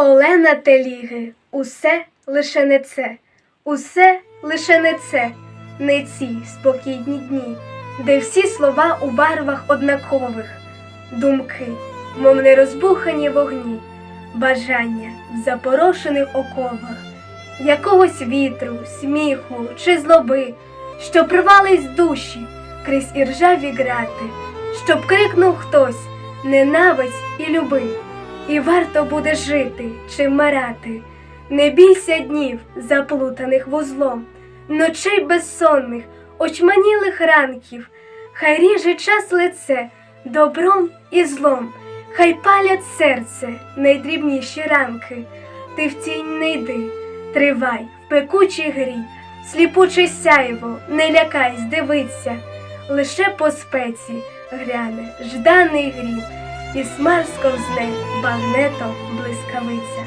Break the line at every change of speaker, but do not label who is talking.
Олена Теліги, усе лише не це, усе лише не це, не ці спокійні дні, де всі слова у барвах однакових, думки, мов нерозбухані вогні, бажання в запорошених оковах, якогось вітру, сміху чи злоби, щоб рвались душі крізь іржаві грати, щоб крикнув хтось ненависть і люби. І варто буде жити чи вмирати. Не бійся днів, заплутаних вузлом, ночей безсонних, очманілих ранків, хай ріже час лице добром і злом, хай палять серце найдрібніші ранки. Ти в тінь не йди, тривай в пекучій грі, сліпуче сяйво, не лякайсь, дивиться, лише по спеці гряне жданий грім і смерзко з них багнетом блискавиця.